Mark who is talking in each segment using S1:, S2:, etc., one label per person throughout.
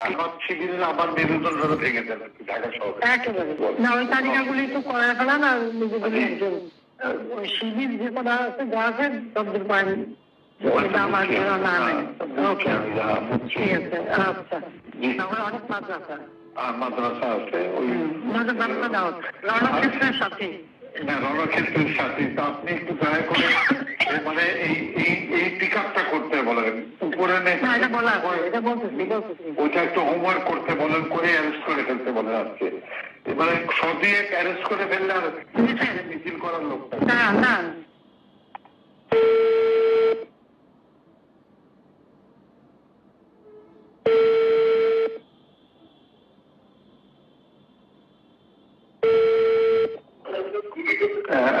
S1: আমার শিবিরের আবার মেরুদণ্ডটা ভেঙে দেন ঢাকা শহরে।
S2: একেবারে। না ওই তালিকাগুলি একটু করে ফেলান আর নিজেগুলি ওই শিবির যে কটা আছে যা আছে সবদের পারেন ওইটা আমার জন্য না নেই ওকে। ঠিক আছে তাহলে অনেক মাদ্রাসা।
S1: আছে ওই
S2: আমাদের দাও। রণক্ষেত্রের সাথে।
S1: রণক্ষেত্রের সাথে। তো আপনি একটু দয়া করে মানে এই এই এই পিক আপটা করতে বলেন। উপরে ওইটা একটু হোমওয়ার্ক করতে বলেন করে অ্যারেস্ট করে ফেলতে বলেন আজকে। এবারে সদিয়ে অ্যারেস্ট করে ফেললে আর মিছিল করার লোক
S2: না না।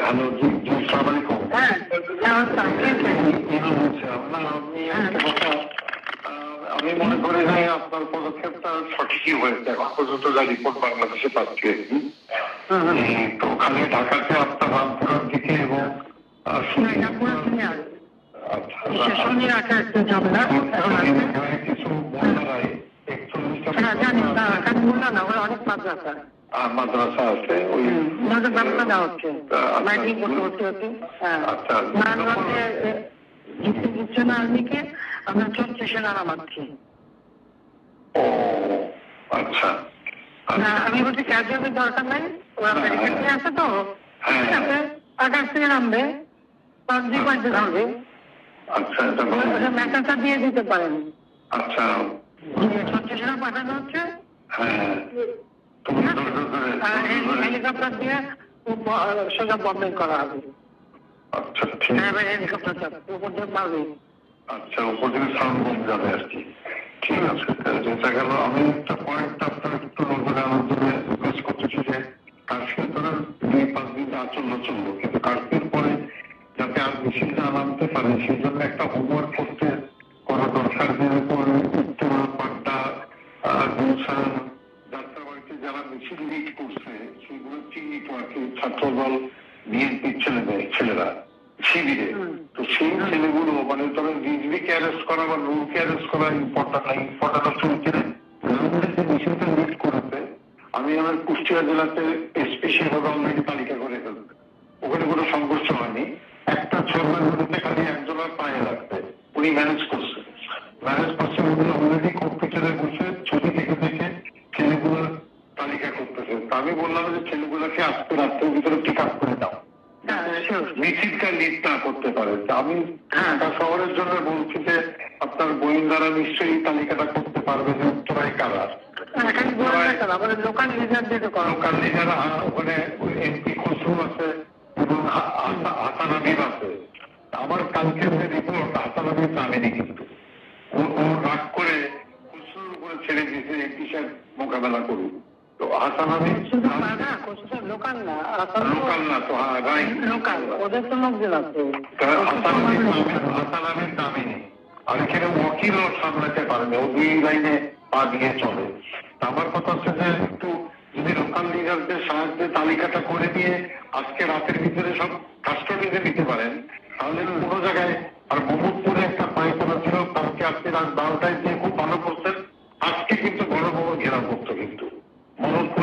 S1: হ্যালো জি জি আমি মনে করি যে আপনার পদক্ষেপটা সঠিকই হয়েছে। এখন পর্যন্ত যা রিপোর্ট বাংলাদেশে পাচ্ছি। তো ওখানে ঢাকাতে আপনার রামপুরার দিকে এবং আচ্ছা
S2: আসবে
S1: কিছু বন্যারায় একচল্লিশটা
S2: হ্যাঁ অনেক মাদ্রাসা
S1: আহ, মাদ্রাসা আছে ওই
S2: ওনাদের দেওয়া হচ্ছে। মাইকিং করতে হচ্ছে হচ্ছে
S1: আচ্ছা।
S2: নারায়ণগঞ্জে জিততে না আর্মিকে আমরা চব্বিশে নারা
S1: ও আচ্ছা। আচ্ছা
S2: আমি বলছি ক্যাজুয়ালের দরকার নাই ওরা মেডিকেল নিয়ে আছে তো। ঠিক আছে আকাশ থেকে নামবে পাবজি পয়েন্টে নামবে।
S1: আচ্ছা।
S2: মেসেজটা দিয়ে দিতে পারেন।
S1: আচ্ছা।
S2: চব্বিশে পাঠানো হচ্ছে।
S1: হ্যাঁ।
S2: হেলিকপ্টার দিয়ে সোজা বম্বে করা হবে।
S1: আচ্ছা ঠিক
S2: হ্যাঁ হেলিকপ্টার উপর দিয়ে পারবে।
S1: আচ্ছা উপর থেকে সাউন্ড বম যাবে আর কি। ঠিক আছে যেটা গেল আমি একটা পয়েন্ট আপনার একটু নজরে আনার জন্য রিকোয়েস্ট করতেছি যে কার্ফিউ তারা দুই পাঁচ দিন আচরণ চলল কিন্তু কার্ফিউর পরে যাতে আর মিছিলটা নামতে পারে সেই জন্য একটা হোমওয়ার্ক করতে করা দরকার। যেরকম উত্তরা পাড্ডা গুলশান মিছিল লিড করছে সেগুলো চিহ্নিত আর কি ছাত্রদল বিএনপির ছেলেদের ছেলেরা শিবিরে। তো সেই ছেলেগুলো মানে তবে রিজভিকে অ্যারেস্ট করা বা নূরকে অ্যারেস্ট করা ইম্পর্টেন্ট না ইম্পর্টেন্ট হচ্ছে নূরের যে মিছিলটা লিড করেছে আমি আমার কুষ্টিয়া জেলাতে এসপি সেভাবে অলরেডি তালিকা করে ফেলছে। ওখানে কোনো সংঘর্ষ হয়নি। একটা ছেলের বিরুদ্ধে খালি একজনের পায়ে লাগবে উনি ম্যানেজ করছে। ম্যানেজ করছে ভিতরে পিক আপ করে দাও।
S2: হ্যাঁ sure.
S1: মিছিলটা লিড না করতে পারে। আমি ঢাকা শহরের জন্য বলছি যে আপনার গোয়েন্দারা নিশ্চয়ই তালিকাটা করতে পারবে যে উত্তরায় কারা
S2: এখানে বলে রাখা আমাদের লোকাল লিডারদের করা
S1: লোকাল লিডার ওখানে এমপি খসরু আছে এবং হাসান হাবিব আছে। আমার কালকের যে রিপোর্ট হাসান হাবিব নামেনি কিন্তু ও- রাগ করে খসরুর উপরে ছেড়ে দিয়েছে এমপি সাহেব মোকাবেলা করুন। তো হাসান
S2: কোথাও লোকাল না
S1: লোকাল না তো হ্যাঁ রাইট
S2: লোকাল। ওদের তো লোকজন আছে।
S1: হাসান হাবিব নামে- হাসান হাবিব নামেনি আর এখানে ওয়াকিলও সামলাতে পারে না ও দুই লাইনে পা দিয়ে চলে। আমার কথা হচ্ছে যে একটু যদি লোকাল লিডারদের সাহায্যে তালিকাটা করে দিয়ে আজকে রাতের ভিতরে সব কাস্টডিতে নিতে পারেন তাহলে কোনো জায়গায় আর মোহাম্মদপুরে একটা পায়খানা ছিল কালকে আপনি রাত বারোটায় দিয়ে খুব ভালো করতেন আজকে কিন্তু বড় বড় ঘেরাও করতো কিন্তু। মোহাম্মদপুরে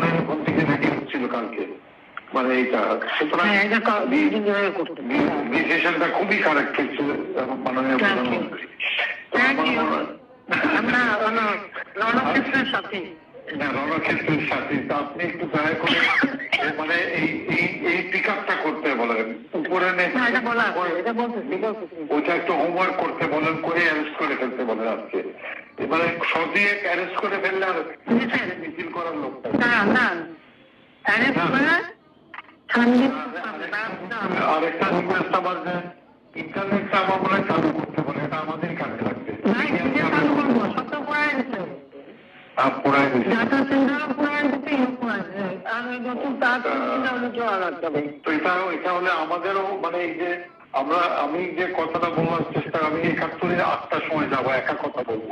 S1: কালকে মানে এইটা সুতরাং
S2: হ্যাঁ
S1: ডিসিশনটা খুবই কারেক্ট হয়েছে মাননীয় প্রধানমন্ত্রী. মনে হয়-
S2: রণক্ষেত্রের সাথে।
S1: রণক্ষেত্রের সাথে। তো আপনি একটু দয়া করে মানে এই এই পিক আপটা করতে বলেন। উপরে
S2: হয়
S1: ওইটা একটু হোমওয়ার্ক করতে বলেন করে অ্যারেস্ট করে ফেলতে বলেন আজকে। এবারে সদিয়ে অ্যারেস্ট করে ফেললে আর মিছিল করার লোক
S2: না না।
S1: আমাদেরও মানে এই যে আমরা আমি যে কথাটা বলার চেষ্টা আমি একাত্তরের আটটার সময় যাব একা কথা বলব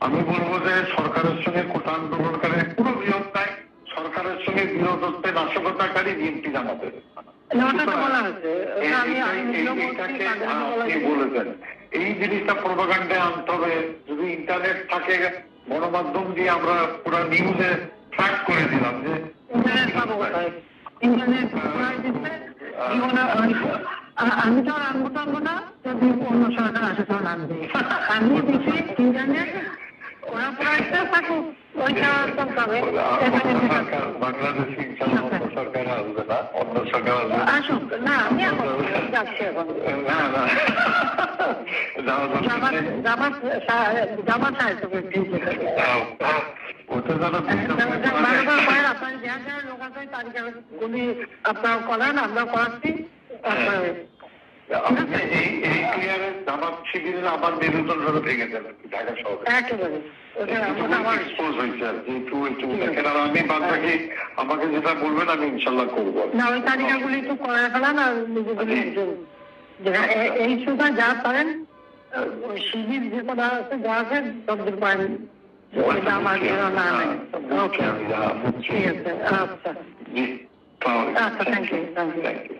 S1: আমি বলব যে সরকারের সঙ্গে কোটা আন্দোলনকারীর পুরো বিরোধ নাই। সরকারের সঙ্গে বিরোধ হচ্ছে নাশকতাকারী বিএনপি জামাতে।
S2: ওটা তো বলা হয়েছে। ওটা আমি আমি নিজেও বলছি
S1: এইটাকে
S2: তাদেরও বলা
S1: আপনি
S2: হয়েছে।
S1: বলেছেন। এই জিনিসটা প্রোপাগান্ডে আনতে হবে। যদি ইন্টারনেট থাকে গণমাধ্যম দিয়ে আমরা পুরো নিউজে ট্র্যাক করে দিলাম যে
S2: আমি তো আর আনব টানবো না। যদি অন্য সরকার আসে তখন আনবে। আমি দিচ্ছি ইন্টারনেট ওরা পড়াইতে থাকুক।
S1: বাংলাদেশ সরকার আসবে না অন্য সরকার আসবে
S2: আসুক না আমি এখন যাচ্ছি এখন
S1: না
S2: আপনার করান আমরা করাচ্ছি
S1: ক্লিয়ারে জামাত শিবিরের আমার ভাবে ভেঙেছেন আর ঢাকা শহরে।
S2: একেবারে।
S1: আমি বাদ বাকি আমাকে যেটা বলবেন আমি ইনশাল্লাহ করব
S2: না ওই তালিকাগুলি একটু করে ফেলান আর এই সুতা যা পারেন শিবির যে কটা আছে যা আছে সবদের পারেন। যেন আচ্ছা থ্যাংক ইউ
S1: থ্যাংক ইউ